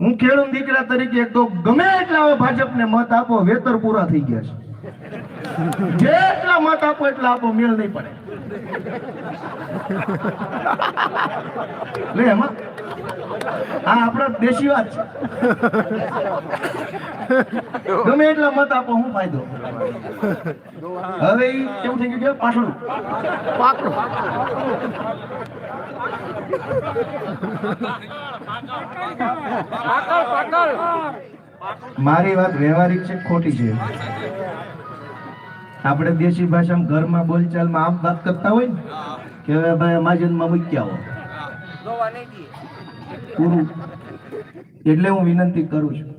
હું ખેડૂત દીકરા તરીકે તો ગમે એટલા હવે ભાજપને મત આપો, વેતર પૂરા થઈ ગયા છે. જેટલા મત આપો એટલા આપો, મેળ નહીં પડે. લે, એમાં આ આપણા દેશી વાત છે. ગમે એટલા મત આપો, હું ફાયદો હવે એવું થઈ ગયું કે પાછળ મારી વાત વ્યવહારિક છે, ખોટી છે. આપણે દેશી ભાષામાં ઘરમાં બોલચાલમાં આમ વાત કરતા હોય ને, કે હવે ભાઈ અમાજનમાં મૂક્યા હો. પૂરું. એટલે હું વિનંતી કરું છું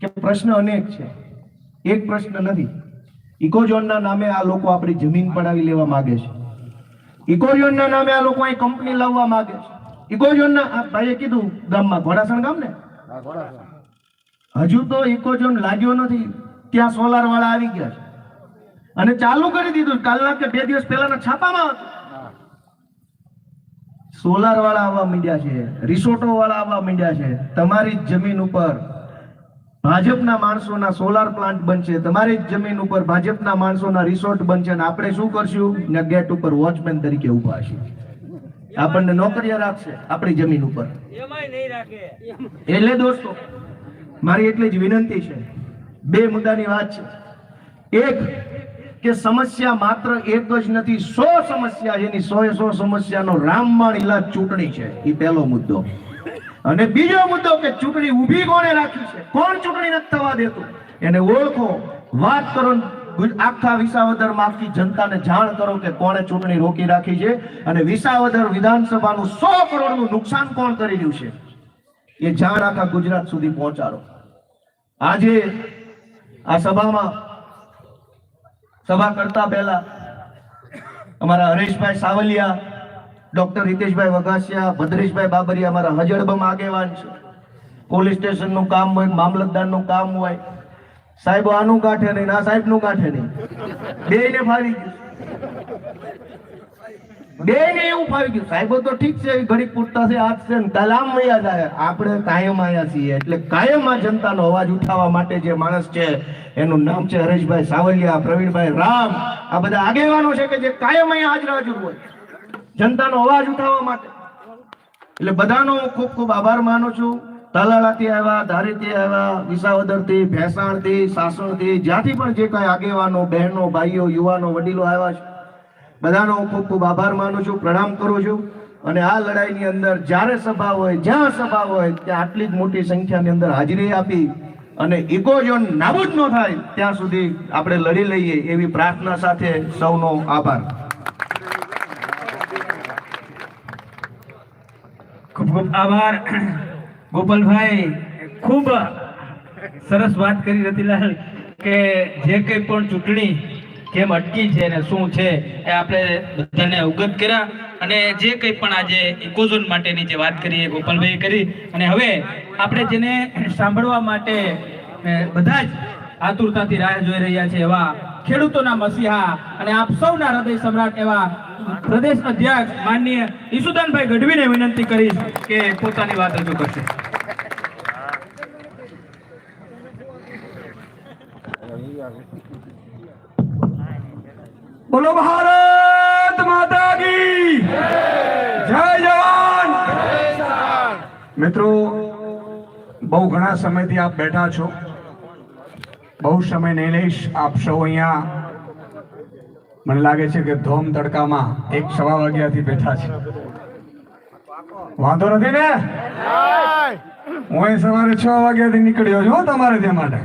કે પ્રશ્ન અનેક છે. એક પ્રશ્ન નથી. ઇકોઝોનના નામે આ લોકો આપણી જમીન પડાવી લેવા માંગે છે. ઇકોઝોનના નામે આ લોકો અહીં કંપની લાવવા માંગે છે. ઇકોરિયોનના ભાઈએ કીધું ગામમાં ઘોડાસણ ગામ ને? હજુ તો ઇકોઝોન લાગ્યો નથી. ત્યાં સોલાર વાળા આવી ગયા છે. અને ચાલુ કરી દીધું કાલના કે બે દિવસ પહેલાના છાપામાં હતું. સોલાર વાળા આવવા માંડ્યા છે. રિસોર્ટો વાળા આવવા માંડ્યા છે. તમારી જમીન ઉપર ભાજપના માણસોના સોલાર પ્લાન્ટ બનશે તમારી જ જમીન ઉપર ભાજપના માણસોના રિસોર્ટ બનશે અને આપણે શું કરશું? ને ગેટ ઉપર વોચમેન તરીકે ઊભા હશે. આપણને નોકરીઓ રાખશે આપણી જમીન ઉપર. એટલે દોસ્તો મારી એટલી જ વિનંતી છે. બે મુદ્દાની વાત છે. એક કે સમસ્યા માત્ર એક જ નથી સો સમસ્યા જેની સો સો સમસ્યાનો રામબાણ ઇલાજ ચૂંટણી છે. એ પહેલો મુદ્દો. અને બીજો મુદ્દો કે ચૂંટણી ઊભી કોણે રાખી છે? કોણ ચૂંટણી નથી થવા દેતું? એને ઓળખો, વાત કરો આખા વિસાવદર આખી જનતાને જાણ કરો કે કોણે ચૂંટણી રોકી રાખી છે અને વિસાવદર વિધાનસભાનું સો કરોડનું નુકસાન કોણ કરી રહ્યું છે? એ જાણ આખા ગુજરાત સુધી પહોંચાડો. આજે આ સભામાં સભા કરતા પહેલા અમારા હરેશભાઈ સાવલિયા ડોક્ટર હિતેશભાઈ વઘાસિયા, ભદ્રેશભાઈ બાબરિયા અમારા હજડબમ આગેવાન છે. પોલીસ સ્ટેશનનું કામ હોય મામલતદારનું કામ હોય. સાહેબ, આનું કાંઠે નહીં, ના, સાહેબનું કાંઠે નહીં. બેયને ફાવી ગયું. બેયને એવું ફાવી ગયું. સાહેબો તો ઠીક છે ઘડી પૂરતા છે, આજ છે ને મૈયા જાય. આપણે કાયમ આયા છીએ, એટલે કાયમ આ જનતાનો અવાજ ઉઠાવવા માટે જે માણસ છે, એનું નામ છે હરેશભાઈ સાવલિયા, પ્રવીણભાઈ રામ. આ બધા આગેવાનો છે કે જે કાયમ અહીંયા હાજર હાજર હોય. જનતાનો અવાજ ઉઠાવવા માટે. એટલે બધાનો ખૂબ ખૂબ આભાર માનું છું. તાલાળાથી આવ્યા, ધારેથી આવ્યા, વિસાવદરથી, ભેસાણથી, સાસણથી, જ્યાંથી પણ જે કાંઈ આગેવાનો, બહેનો, ભાઈઓ, યુવાનો, વડીલો આવ્યા છે, બધાનો હું ખૂબ ખૂબ આભાર માનું છું, પ્રણામ કરું છું. અને આ લડાઈની અંદર જ્યારે સભા હોય, જ્યાં સભા હોય, ત્યાં આટલી જ મોટી સંખ્યાની અંદર હાજરી આપી અને ઇકોઝોન નાબૂદ ન થાય, ત્યાં સુધી આપણે લડી લઈએ એવી પ્રાર્થના સાથે સૌનો આભાર ખૂબ ખૂબ આભાર. ગોપાલભાઈ, ખૂબ સરસ વાત કરી રતિલાલ, કે જે કંઈ પણ ચૂંટણી કેમ અટકી છે ને શું છે એ આપણે બધાને અવગત કર્યા. અને જે કંઈ પણ આજે ઇકોઝોન માટેની જે વાત કરી એ ગોપાલભાઈએ કરી. અને હવે આપણે જેને સાંભળવા માટે બધા જ આતુરતાથી રાહ જોઈ રહ્યા છે એવા ખેડૂતોના મસીહા અને આપ સૌના હૃદય સમ્રાટ એવા પ્રદેશ અધ્યક્ષ માનનીય ઈસુદાનભાઈ ગઢવીને વિનંતી કરીશ કે પોતાની વાત રજૂ કરશે. બોલો ભારત માતા કી જય જવાન. મિત્રો, બહુ ઘણા સમયથી આપ બેઠા છો. બહુ સમય નહીં લઈશ. આપ સૌ અહીંયા મને લાગે છે કે ધોમ તડકામાં એક સવા વાગ્યાથી બેઠા છે. વાંધો નથી ને? હું અહીં સવારે છ વાગ્યાથી નીકળ્યો છું તમારે ત્યાં માટે.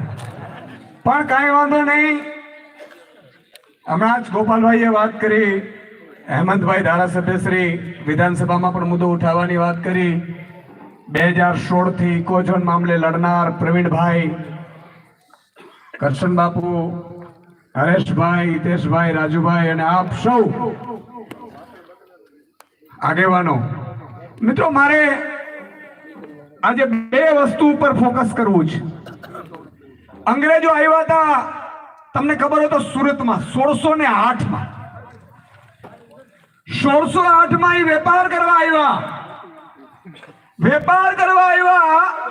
પણ કાંઈ વાંધો નહીં. હમણાં જ ગોપાલભાઈએ વાત કરી, હેમંતભાઈ ધારાસભ્ય શ્રી, વિધાનસભામાં પણ મુદ્દો ઉઠાવવાની વાત કરી. બે હજાર સોળથી ઇકોઝોન મામલે લડનાર પ્રવીણભાઈ કરશન બાપુ, હરેશભાઈ, હિતેશભાઈ, રાજુભાઈ અને આપ સૌ આગેવાનો. મિત્રો, મારે આજે બે વસ્તુ ઉપર ફોકસ કરવું છે. અંગ્રેજો આવ્યા હતા, તમને ખબર હોય તો સુરતમાં, સોળસો ને આઠમાં સોળસો આઠમાં એ વેપાર કરવા આવ્યા. વેપાર કરવા આવ્યા